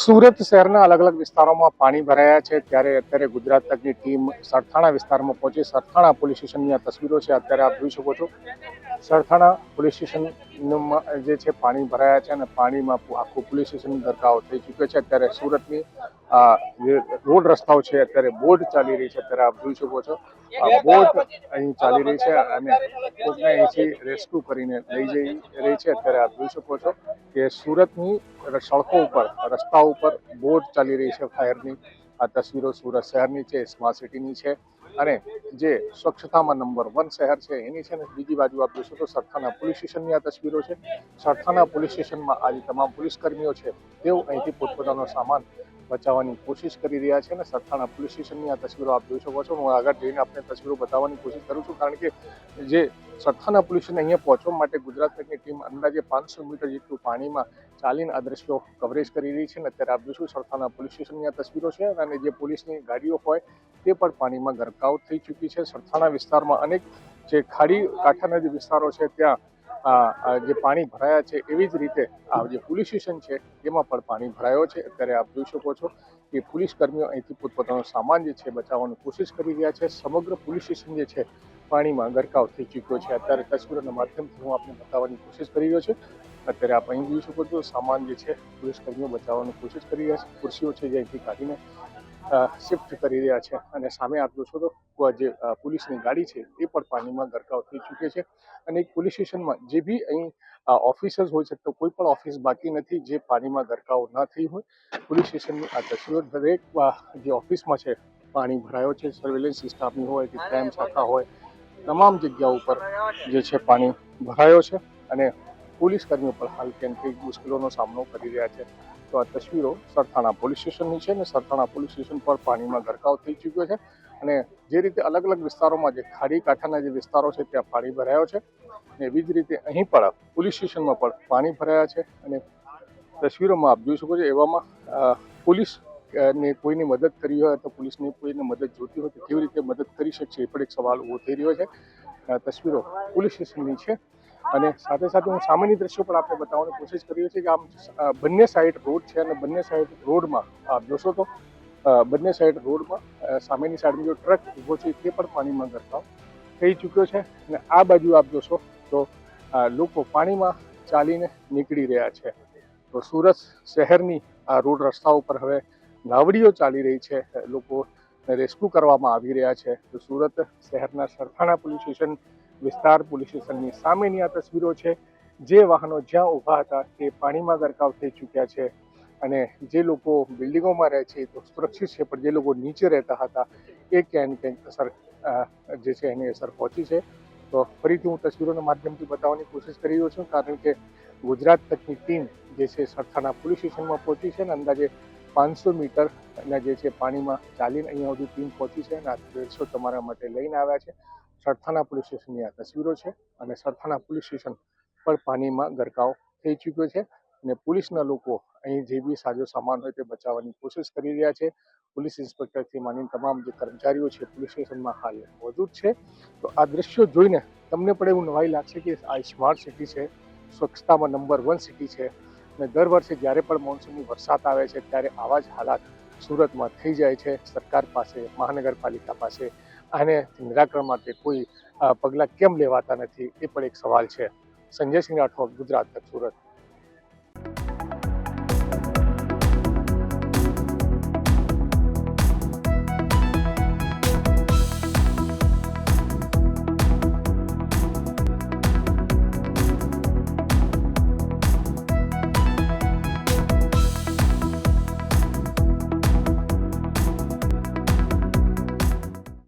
સુરત શહેરના અલગ અલગ વિસ્તારોમાં પાણી ભરાયા છે. ત્યારે અત્યારે ગુજરાત તકની ટીમ સરથાણા વિસ્તારમાં પહોંચી. સરથાણા પોલીસ સ્ટેશનની આ તસવીરો છે. અત્યારે આપ જોઈ શકો છો. સરથાણા પોલીસ સ્ટેશનમાં જે છે પાણી ભરાયા છે અને પાણીમાં આખું પોલીસ સ્ટેશન ગરકાવ થઈ ચૂક્યો છે. અત્યારે સુરતની આ જે રોડ રસ્તાઓ છે અત્યારે બોટ ચાલી રહી છે. અત્યારે આપ જોઈ શકો છો. આ બોટ અહીં ચાલી રહી છે અને કોકને અહીંથી રેસ્ક્યુ કરીને લઈ જઈ રહી છે. અત્યારે આપ જોઈ શકો છો કે સુરતની સડકો ઉપર રસ્તા ઉપર બોટ ચાલી રહી છે ફાયરની. આ તસવીરો સુરત શહેરની છે સ્માર્ટ સિટીની છે. અને જે સ્વચ્છતામાં નંબર વન શહેર છે, એની છે ને બીજી બાજુ આપ જોશો તો સરથાના પોલીસ સ્ટેશનની આ તસવીરો છે. સરથાના પોલીસ સ્ટેશનમાં આજે તમામ પોલીસ કર્મીઓ છે, તેઓ અહીંથી પોતપોતાનો સામાન બચાવવાની કોશિશ કરી રહ્યા છે અને સરથાણા પોલીસ સ્ટેશનની આ તસવીરો આપ જોઈ શકો છો. હું આગળ જઈને આપને તસવીરો બતાવવાની કોશિશ કરું છું કારણ કે જે સરથાના પોલીસ સ્ટેશન અહીંયા પહોંચવા માટે ગુજરાત તકની ટીમ અંદાજે પાંચસો મીટર જેટલું પાણીમાં ચાલીને આ દ્રશ્યો કવરેજ કરી રહી છે અને અત્યારે આપ જોશું સરથાના પોલીસ સ્ટેશનની આ તસવીરો છે અને જે પોલીસની ગાડીઓ હોય તે પણ પાણીમાં ગરકાવ થઈ ચૂકી છે. સરથાણા વિસ્તારમાં અનેક જે ખાડી કાંઠાના જે વિસ્તારો છે, ત્યાં જે પાણી ભરાયા છે, એવી જ રીતે આ જે પોલીસ સ્ટેશન છે, એમાં પણ પાણી ભરાયો છે. અત્યારે આપ જોઈ શકો છો કે પોલીસ કર્મીઓ અહીંથી પોતપોતાનો સામાન જે છે બચાવવાની કોશિશ કરી રહ્યા છે. સમગ્ર પોલીસ સ્ટેશન જે છે, પાણીમાં ગરકાવ થઈ ચૂક્યો છે. અત્યારે તસવીરોના માધ્યમથી હું આપને બતાવવાની કોશિશ કરી રહ્યો છું. અત્યારે આપ અહીં જોઈ શકો છો, સામાન જે છે, પોલીસ કર્મીઓ બચાવવાની કોશિશ કરી રહ્યા છે. ખુરશીઓ છે જે અહીંથી કાઢીને શિફ્ટ કરી રહ્યા છે અને સામે આપ જોશો તો જે પોલીસની ગાડી છે એ પણ પાણીમાં ગરકાવ થઈ ચૂકી છે અને પોલીસ સ્ટેશનમાં જે બી અહીં ઓફિસર્સ હોય છે તો કોઈ પણ ઓફિસ બાકી નથી જે પાણીમાં ગરકાવ ન થઈ હોય. પોલીસ સ્ટેશનની આ તસવીરો દરેક જે ઓફિસમાં છે પાણી ભરાયો છે સર્વેલન્સ સ્ટાફની હોય કે ક્રાઇમ શાખા હોય, તમામ જગ્યાઓ ઉપર જે છે પાણી ભરાયો છે અને પોલીસ કર્મીઓ પણ હાલ કેમ મુશ્કેલીઓનો સામનો કરી રહ્યા છે. તો આ તસવીરો સરથાણા પોલીસ સ્ટેશનની છે અને સરથાણા પોલીસ સ્ટેશન પર પાણીમાં ગરકાવ થઈ ચૂક્યો છે અને જે રીતે અલગ અલગ વિસ્તારોમાં જે ખાડી કાંઠાના જે વિસ્તારો છે ત્યાં પાણી ભરાયો છે અને એવી જ રીતે અહીં પણ પોલીસ સ્ટેશનમાં પણ પાણી ભરાયા છે અને તસવીરોમાં આપ જોઈ શકો છો એવામાં પોલીસ ને કોઈની મદદ કરી હોય તો પોલીસની કોઈને મદદ જોતી હોય તો કેવી રીતે મદદ કરી શકશે એ પણ એક સવાલ ઊભો થઈ રહ્યો છે. તસવીરો પોલીસ સ્ટેશનની છે. અને સાથે સાથે હું સામાન્ય દ્રશ્યો પણ આપણે બતાવવાની કોશિશ કરી છીએ કે આમ બંને સાઈડ રોડ છે અને બંને સાઈડ રોડમાં આપ જોશો તો બંને સાઈડ રોડમાં સામેની સાઈડમાં જો ટ્રક ઊભો છે તે પણ પાણીમાં ગરકાવ થઈ ચૂક્યો છે અને આ બાજુ આપ જોશો તો લોકો પાણીમાં ચાલીને નીકળી રહ્યા છે. તો સુરત શહેરની આ રોડ રસ્તા ઉપર હવે નાવડીઓ ચાલી રહી છે. લોકો રેસ્ક્યુ કરવામાં આવી રહ્યા છે. તો સુરત શહેરના સરથાણા પોલીસ સ્ટેશન વિસ્તાર પોલીસ સ્ટેશનની સામેની આ તસવીરો છે. જે વાહનો જ્યાં ઊભા હતા તે પાણીમાં ગરકાવ થઈ ચૂક્યા છે અને જે લોકો બિલ્ડિંગોમાં રહે છે તો સુરક્ષિત છે, પણ જે લોકો નીચે રહેતા હતા, એ ક્યાંય ને ક્યાંક અસર જે છે એની અસર પહોંચી છે. તો ફરીથી હું તસવીરોના માધ્યમથી બતાવવાની કોશિશ કરી રહ્યો છું, કારણ કે ગુજરાત તકની ટીમ જે છે સરથાના પોલીસ સ્ટેશનમાં પહોંચી છે અને અંદાજે પાંચસો મીટર ના જે છે પાણીમાં ચાલીને અહીંયા સુધી ટીમ પહોંચી છે અને આ દ્રશ્યો તમારા માટે લઈને આવ્યા છે. સરથાણા પોલીસ સ્ટેશનની આ તસવીરો છે અને સરથાણા પોલીસ સ્ટેશન પણ પાણીમાં ગરકાવ થઈ ચૂક્યો છે અને પોલીસના લોકો અહીં જે બી સાજો સામાન હોય તે બચાવવાની કોશિશ કરી રહ્યા છે. પોલીસ ઇન્સ્પેક્ટરથી માની તમામ જે કર્મચારીઓ છે પોલીસ સ્ટેશનમાં હાલ મોજૂદ છે. તો આ દ્રશ્યો જોઈને તમને પણ એવું નવાઈ લાગશે કે આ સ્માર્ટ સિટી છે, સ્વચ્છતામાં નંબર વન સિટી છે અને દર વર્ષે જ્યારે પણ મોન્સૂનની વરસાદ આવે છે ત્યારે આવા જ હાલાત સુરતમાં થઈ જાય છે. સરકાર પાસે, મહાનગરપાલિકા પાસે આને નિરાકરણ માટે કોઈ પગલાં કેમ લેવાતા નથી એ પણ એક સવાલ છે. સંજય સિંહ રાઠોડ ગુજરાત સુરત.